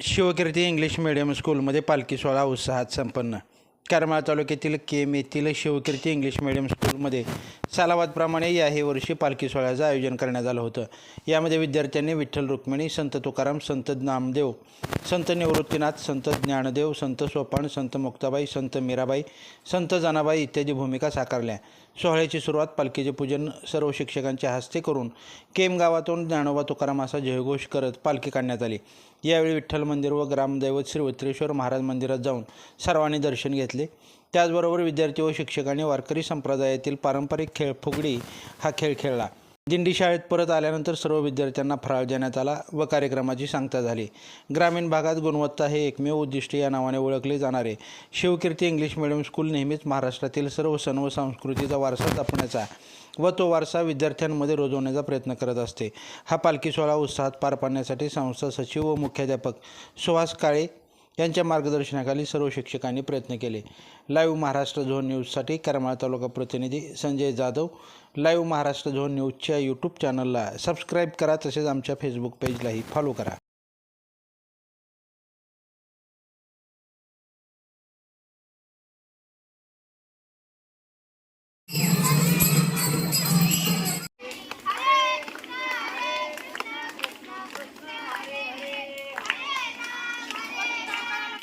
शिवकीर्ती English medium स्कूलमध्ये पालखी सोहळा उत्साहात संपन्न. करमाळ तालुक्यातील केम येथील शिवकीर्ती इंग्लिश मिडियम स्कूलमध्ये सालावादप्रमाणे याही वर्षी पालखी सोहळ्याचं आयोजन करण्यात आलं होतं. यामध्ये विद्यार्थ्यांनी विठ्ठल रुक्मिणी संत तुकाराम संत नामदेव संत निवृत्तीनाथ संत ज्ञानदेव संत सोपान संत मुक्ताबाई संत मीराबाई संत जनाबाई इत्यादी भूमिका साकारल्या. सोहळ्याची सुरुवात पालखीचे पूजन सर्व शिक्षकांच्या हस्ते करून केम गावातून ज्ञानोबा तुकाराम असा जयघोष करत पालखी काढण्यात आली. यावेळी विठ्ठल मंदिर व ग्रामदैवत श्री उत्तरेश्वर महाराज मंदिरात जाऊन सर्वांनी दर्शन घेतले. त्याचबरोबर विद्यार्थी व शिक्षकांनी वारकरी संप्रदायातील पारंपरिक खेळ फुगडी हा खेळ खेळला. दिंडी शाळेत परत आल्यानंतर सर्व विद्यार्थ्यांना फराळ देण्यात आला व कार्यक्रमाची सांगता झाली. ग्रामीण भागात गुणवत्ता हे एकमेव उद्दिष्ट या नावाने ओळखले जाणारे. शिवकीर्ती इंग्लिश मिडियम स्कूल नेहमीच महाराष्ट्रातील सर्व सण व संस्कृतीचा वारसा जपण्याचा व तो वारसा विद्यार्थ्यांमध्ये रुजवण्याचा प्रयत्न करत असते. हा पालखी सोहळा उत्साहात पार पाडण्यासाठी संस्था सचिव व मुख्याध्यापक सुहास काळे यांच्या मार्गदर्शनाखाली सर्व शिक्षकांनी प्रयत्न केले. लाईव्ह महाराष्ट्र झोन न्यूजसाठी करमाळा तालुका प्रतिनिधी संजय जाधव. लाईव्ह महाराष्ट्र झोन न्यूजच्या यूट्यूब चॅनलला सबस्क्राईब करा तसेच आमच्या फेसबुक पेजलाही फॉलो करा.